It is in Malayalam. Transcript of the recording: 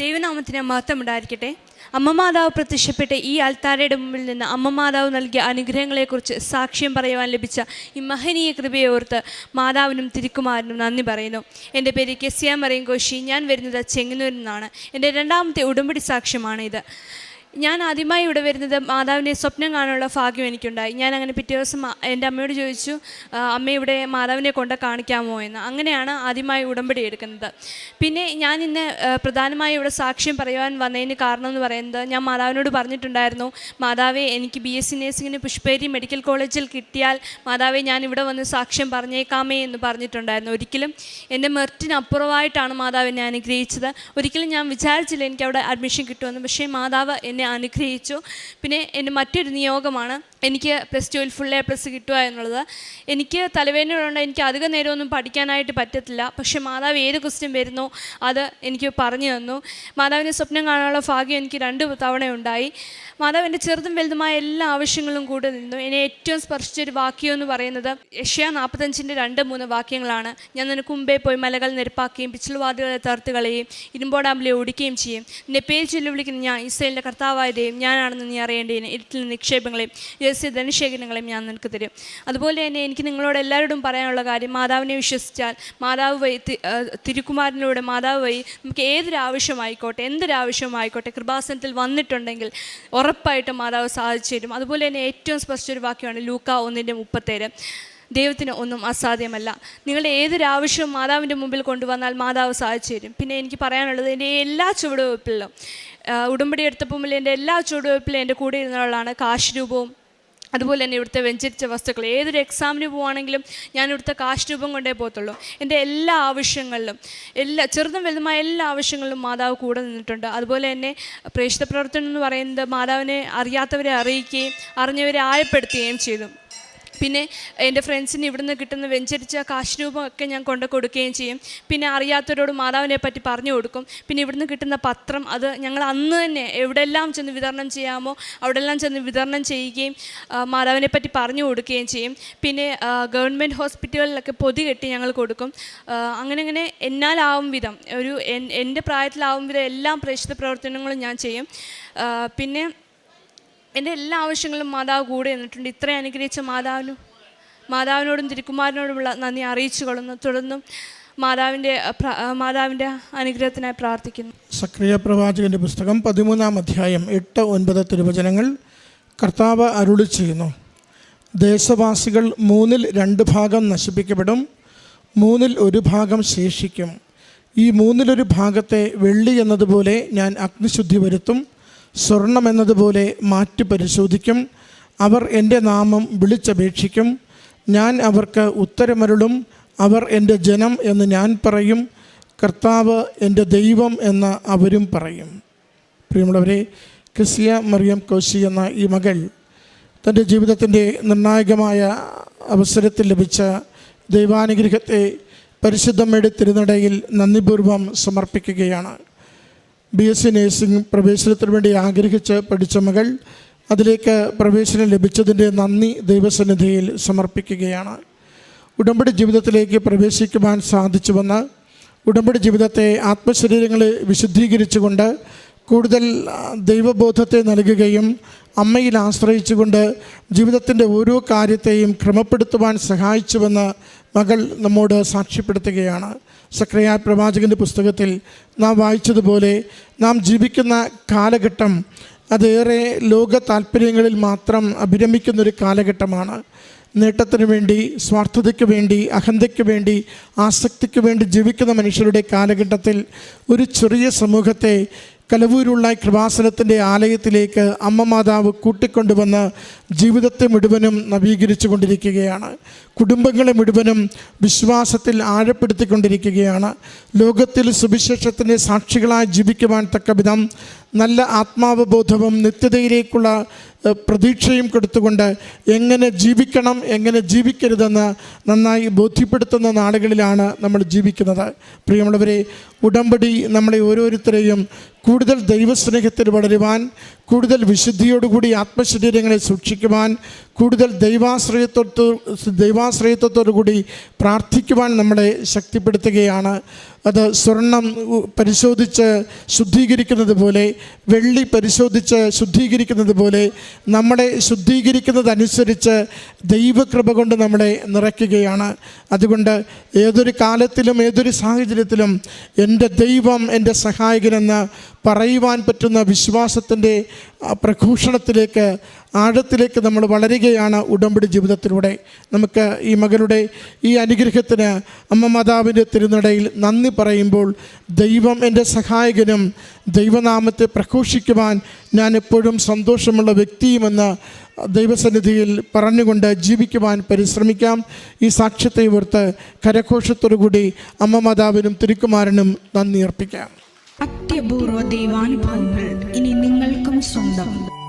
ദൈവനാമത്തിന് മഹത്വം ഉണ്ടായിരിക്കട്ടെ അമ്മ മാതാവ് പ്രത്യക്ഷപ്പെട്ട ഈ അൽത്താരയുടെ മുമ്പിൽ നിന്ന് അമ്മ മാതാവ് നൽകിയ അനുഗ്രഹങ്ങളെക്കുറിച്ച് സാക്ഷ്യം പറയുവാൻ ലഭിച്ച ഈ മഹനീയ കൃപയെ ഓർത്ത് മാതാവിനും തിരുക്കുമാരനും നന്ദി പറയുന്നു. എന്റെ പേര് കെസിയ കോശി ഞാൻ വരുന്നത് ചെങ്ങന്നൂരിൽ നിന്നാണ്. എന്റെ രണ്ടാമത്തെ ഉടമ്പടി സാക്ഷ്യമാണ് ഇത് ഞാൻ ആദ്യമായി ഇവിടെ വരുന്നത് മാതാവിന്റെ സ്വപ്നം കാണാനുള്ള ഭാഗ്യം എനിക്കുണ്ടായി. ഞാൻ അങ്ങനെ പിറ്റേ ദിവസം എന്റെ അമ്മയോട് ചോദിച്ചു അമ്മ ഇവിടെ മാതാവിനെ കൊണ്ട് കാണിക്കാമോ എന്ന്. അങ്ങനെയാണ് ആദ്യമായി ഉടമ്പടി എടുക്കുന്നത്. പിന്നെ ഞാൻ ഇന്ന് പ്രധാനമായും ഇവിടെ സാക്ഷ്യം പറയുവാൻ വന്നതിന് കാരണം എന്ന് പറയുന്നത് ഞാൻ മാതാവിനോട് പറഞ്ഞിട്ടുണ്ടായിരുന്നു മാതാവെ എനിക്ക് ബി എസ് സി നേഴ്സിങ്ങിന് പുഷ്പേരി മെഡിക്കൽ കോളേജിൽ കിട്ടിയാൽ മാതാവെ ഞാൻ ഇവിടെ വന്ന് സാക്ഷ്യം പറഞ്ഞേക്കാമേ എന്ന് പറഞ്ഞിട്ടുണ്ടായിരുന്നു. ഒരിക്കലും എന്റെ മെറിറ്റിനപ്പുറമായിട്ടാണ് മാതാവിനെ അനുഗ്രഹിച്ചത്. ഒരിക്കലും ഞാൻ വിചാരിച്ചില്ല എനിക്ക് അവിടെ അഡ്മിഷൻ കിട്ടുമെന്ന്. പക്ഷേ മാതാവ് എന്നെ അനുഗ്രഹിച്ചു. പിന്നെ എന്റെ മറ്റൊരു നിയോഗമാണ് എനിക്ക് പ്ലസ് ടുവിൽ ഫുൾ എ പ്ലസ് കിട്ടുക എന്നുള്ളത്. എനിക്ക് തലവേദനയുള്ളതുകൊണ്ട് എനിക്ക് അധികം നേരമൊന്നും പഠിക്കാനായിട്ട് പറ്റത്തില്ല. പക്ഷെ മാതാവ് ഏത് ക്വസ്റ്റ്യൻ വരുന്നു അത് എനിക്ക് പറഞ്ഞു തന്നു. മാതാവിന്റെ സ്വപ്നം കാണാനുള്ള ഭാഗ്യം എനിക്ക് രണ്ട് തവണ ഉണ്ടായി. മാതാവ് എന്റെ ചെറുതും വലുതുമായ എല്ലാ ആവശ്യങ്ങളും കൂടെ നിന്നു. എന്നെ ഏറ്റവും സ്പർശിച്ചൊരു വാക്യം എന്ന് പറയുന്നത് യഷ്യ നാൽപ്പത്തഞ്ചിന്റെ രണ്ട് മൂന്ന് വാക്യങ്ങളാണ്. ഞാൻ നിനക്ക് മുമ്പേ പോയി മലകൾ നിരപ്പാക്കുകയും പിച്ചിൽവാദികളെ തറുത്തുകളയും ഇരുമ്പോടാമ്പിലെ ഓടിക്കുകയും ചെയ്യും. നിന്നെ പേര് ചൊല്ലി വിളിക്കുന്ന ഞാൻ ഇസ്രയേലിന്റെ കർത്താവായ ദൈവം ഞാനാണെന്ന് നീ അറിയേണ്ടതിന് ഇരുട്ടിൽ നിക്ഷേപങ്ങളെയും രഹസ്യ ധനശേഖരങ്ങളെയും ഞാൻ നിനക്ക് തരും. അതുപോലെ തന്നെ എനിക്ക് നിങ്ങളോട് എല്ലാവരോടും പറയാനുള്ള കാര്യം മാതാവിനെ വിശ്വസിച്ചാൽ മാതാവ് വഴി തിരുക്കുമാരനിലൂടെ മാതാവ് വഴി നമുക്ക് ഏതൊരാവശ്യമായിക്കോട്ടെ എന്തൊരാവശ്യമായിക്കോട്ടെ എന്തൊരു കൃപാസനത്തിൽ വന്നിട്ടുണ്ടെങ്കിൽ ഉറപ്പായിട്ടും മാതാവ് സാധിച്ചു തരും. അതുപോലെ തന്നെ ഏറ്റവും സ്പഷ്ട ഒരു വാക്യമാണ് ലൂക്ക ഒന്നിന്റെ മുപ്പത്തേഴ്. ദൈവത്തിന് ഒന്നും അസാധ്യമല്ല. നിങ്ങളുടെ ഏതൊരാവശ്യവും മാതാവിന്റെ മുമ്പിൽ കൊണ്ടുവന്നാൽ മാതാവ് സാധിച്ചു തരും. പിന്നെ എനിക്ക് പറയാനുള്ളത് എന്റെ എല്ലാ ചുവടുവയ്പ്പിലും ഉടുമ്പടി എടുത്തപ്പോൾ എന്റെ എല്ലാ ചുവടുവയ്പ്പിലും എന്റെ കൂടെ ഇരുന്നവളാണ് കാശ് രൂപവും അതുപോലെ തന്നെ ഇവിടുത്തെ വെഞ്ചരിച്ച വസ്തുക്കൾ. ഏതൊരു എക്സാമിന് പോവുകയാണെങ്കിലും ഞാൻ ഇവിടുത്തെ കാശ് രൂപം കൊണ്ടേ പോകത്തുള്ളൂ. എന്റെ എല്ലാ ആവശ്യങ്ങളിലും എല്ലാ ചെറുതും വലുതുമായ എല്ലാ ആവശ്യങ്ങളിലും മാതാവ് കൂടെ നിന്നിട്ടുണ്ട്. അതുപോലെ തന്നെ പ്രേക്ഷിത പ്രവർത്തനം എന്ന് പറയുന്നത് മാതാവിനെ അറിയാത്തവരെ അറിയിക്കുകയും അറിഞ്ഞവരെ ആഴപ്പെടുത്തുകയും ചെയ്തു. പിന്നെ എന്റെ ഫ്രണ്ട്സിന് ഇവിടുന്ന് കിട്ടുന്ന വെഞ്ചരിച്ച കാശ് രൂപമൊക്കെ ഞാൻ കൊണ്ടു കൊടുക്കുകയും ചെയ്യും. പിന്നെ അറിയാത്തവരോട് മാതാവിനെ പറ്റി പറഞ്ഞു കൊടുക്കും. പിന്നെ ഇവിടുന്ന് കിട്ടുന്ന പത്രം അത് ഞങ്ങൾ അന്ന് തന്നെ എവിടെല്ലാം ചെന്ന് വിതരണം ചെയ്യാമോ അവിടെല്ലാം ചെന്ന് വിതരണം ചെയ്യുകയും മാതാവിനെ പറ്റി പറഞ്ഞു കൊടുക്കുകയും ചെയ്യും. പിന്നെ ഗവൺമെന്റ് ഹോസ്പിറ്റലുകളിലൊക്കെ പൊതി കെട്ടി ഞങ്ങൾ കൊടുക്കും. അങ്ങനെ അങ്ങനെ എന്നാലാവും വിധം. ഒരു എൻ- എന്റെ പ്രായത്തിലാവും വിധം എല്ലാം പ്രേക്ഷിത പ്രവർത്തനങ്ങളും ഞാൻ ചെയ്യും. പിന്നെ എന്റെ എല്ലാ ആവശ്യങ്ങളും മാതാവ് കൂടെ നിന്നിട്ടുണ്ട് ഇത്രയും അനുഗ്രഹിച്ച മാതാവിനും മാതാവിനോടും തിരുക്കുമാരനോടുമുള്ള നന്ദി അറിയിച്ചു കൊള്ളുന്നു. തുടർന്നും മാതാവിന്റെ മാതാവിന്റെ അനുഗ്രഹത്തിനായി പ്രാർത്ഥിക്കുന്നു. സക്രിയ പ്രവാചകന്റെ പുസ്തകം പതിമൂന്നാം അധ്യായം എട്ട് ഒൻപത് തിരുവചനങ്ങൾ കർത്താവ് അരുളി ചെയ്യുന്നു. ദേശവാസികൾ മൂന്നിൽ രണ്ട് ഭാഗം നശിപ്പിക്കപ്പെടും മൂന്നിൽ ഒരു ഭാഗം ശേഷിക്കും. ഈ മൂന്നിലൊരു ഭാഗത്തെ വെള്ളി എന്നതുപോലെ ഞാൻ അഗ്നിശുദ്ധി വരുത്തും സ്വർണം എന്നതുപോലെ മാറ്റി പരിശോധിക്കും. അവർ എന്റെ നാമം വിളിച്ചപേക്ഷിക്കും. ഞാൻ അവർക്ക് ഉത്തരമരുളും. അവർ എന്റെ ജനം എന്ന് ഞാൻ പറയും. കർത്താവ് എന്റെ ദൈവം എന്ന് അവരും പറയും. പ്രിയമുള്ളവരെ ക്രിസ്യ മറിയം കോശി എന്ന ഈ മകൾ തന്റെ ജീവിതത്തിന്റെ നിർണായകമായ അവസരത്തിൽ ലഭിച്ച ദൈവാനുഗ്രഹത്തെ പരിശുദ്ധമ്മയുടെ തിരുനടയിൽ നന്ദിപൂർവം സമർപ്പിക്കുകയാണ്. ബി എസ് സി നേഴ്സിംഗ് പ്രവേശനത്തിന് വേണ്ടി ആഗ്രഹിച്ച് പഠിച്ച മകൾ അതിലേക്ക് പ്രവേശനം ലഭിച്ചതിന്റെ നന്ദി ദൈവസന്നിധിയിൽ സമർപ്പിക്കുകയാണ്. ഉടമ്പടി ജീവിതത്തിലേക്ക് പ്രവേശിക്കുവാൻ സാധിച്ചുവെന്ന് ഉടമ്പടി ജീവിതത്തെ ആത്മശരീരങ്ങളെ വിശുദ്ധീകരിച്ചുകൊണ്ട് കൂടുതൽ ദൈവബോധത്തെ നൽകുകയും അമ്മയിൽ ആശ്രയിച്ചുകൊണ്ട് ജീവിതത്തിന്റെ ഓരോ കാര്യത്തെയും ക്രമപ്പെടുത്തുവാൻ സഹായിച്ചുവെന്ന് മകൾ നമ്മോട് സാക്ഷ്യപ്പെടുത്തുകയാണ്. സക്രിയ പ്രവാചകന്റെ പുസ്തകത്തിൽ നാം വായിച്ചതുപോലെ നാം ജീവിക്കുന്ന കാലഘട്ടം അതേറെ ലോക താല്പര്യങ്ങളിൽ മാത്രം അഭിരമിക്കുന്നൊരു കാലഘട്ടമാണ്. നേട്ടത്തിനു വേണ്ടി സ്വാർത്ഥതയ്ക്ക് വേണ്ടി അഹന്തയ്ക്ക് വേണ്ടി ആസക്തിക്ക് വേണ്ടി ജീവിക്കുന്ന മനുഷ്യരുടെ കാലഘട്ടത്തിൽ ഒരു ചെറിയ സമൂഹത്തെ കലവൂരുള്ള കൃപാസനത്തിന്റെ ആലയത്തിലേക്ക് അമ്മ മാതാവ് കൂട്ടിക്കൊണ്ടുവന്ന് ജീവിതത്തെ മുഴുവനും നവീകരിച്ചു കൊണ്ടിരിക്കുകയാണ്. കുടുംബങ്ങളെ മുഴുവനും വിശ്വാസത്തിൽ ആഴപ്പെടുത്തിക്കൊണ്ടിരിക്കുകയാണ്. ലോകത്തിൽ സുവിശേഷത്തിന്റെ സാക്ഷികളായി ജീവിക്കുവാൻ തക്ക വിധം നല്ല ആത്മാവബോധവും നിത്യതയിലേക്കുള്ള പ്രതീക്ഷയും കൊടുത്തുകൊണ്ട് എങ്ങനെ ജീവിക്കണം എങ്ങനെ ജീവിക്കരുതെന്ന് നന്നായി ബോധ്യപ്പെടുത്തുന്ന നാളുകളിലാണ് നമ്മൾ ജീവിക്കുന്നത്. പ്രിയമുള്ളവരെ ഉടമ്പടി നമ്മളെ ഓരോരുത്തരെയും കൂടുതൽ ദൈവസ്നേഹത്തിൽ വളരുവാൻ കൂടുതൽ വിശുദ്ധിയോടുകൂടി ആത്മശരീരങ്ങളെ സൂക്ഷിക്കുവാൻ കൂടുതൽ ദൈവാശ്രയത്വത്തോ കൂടി പ്രാർത്ഥിക്കുവാൻ നമ്മളെ ശക്തിപ്പെടുത്തുകയാണ്. അത് സ്വർണം പരിശോധിച്ച് ശുദ്ധീകരിക്കുന്നത് പോലെ വെള്ളി പരിശോധിച്ച് ശുദ്ധീകരിക്കുന്നത് പോലെ നമ്മളെ ശുദ്ധീകരിക്കുന്നതനുസരിച്ച് ദൈവകൃപ കൊണ്ട് നമ്മളെ നിറയ്ക്കുകയാണ്. അതുകൊണ്ട് ഏതൊരു കാലത്തിലും ഏതൊരു സാഹചര്യത്തിലും എന്റെ ദൈവം എന്റെ സഹായകനെന്ന് പറയുവാൻ പറ്റുന്ന വിശ്വാസത്തിന്റെ പ്രഘൂഷണത്തിലേക്ക് ആഴത്തിലേക്ക് നമ്മൾ വളരുകയാണ് ഉടമ്പടി ജീവിതത്തിലൂടെ. നമുക്ക് ഈ മകളുടെ ഈ അനുഗ്രഹത്തിന് അമ്മ മാതാവിന്റെ തിരുനടയിൽ നന്ദി പറയുമ്പോൾ ദൈവം എന്റെ സഹായകനും ദൈവനാമത്തെ പ്രഘോഷിക്കുവാൻ ഞാൻ എപ്പോഴും സന്തോഷമുള്ള വ്യക്തിയുമെന്ന് ദൈവസന്നിധിയിൽ പറഞ്ഞുകൊണ്ട് ജീവിക്കുവാൻ പരിശ്രമിക്കാം. ഈ സാക്ഷ്യത്തെ ഓർത്ത് കരഘോഷത്തോടുകൂടി അമ്മ മാതാവിനും തിരുക്കുമാരനും നന്ദി അർപ്പിക്കാം. അത്യപൂർവ ദൈവാനുഭവങ്ങൾ ഇനി നിങ്ങൾക്കും സ്വന്തം.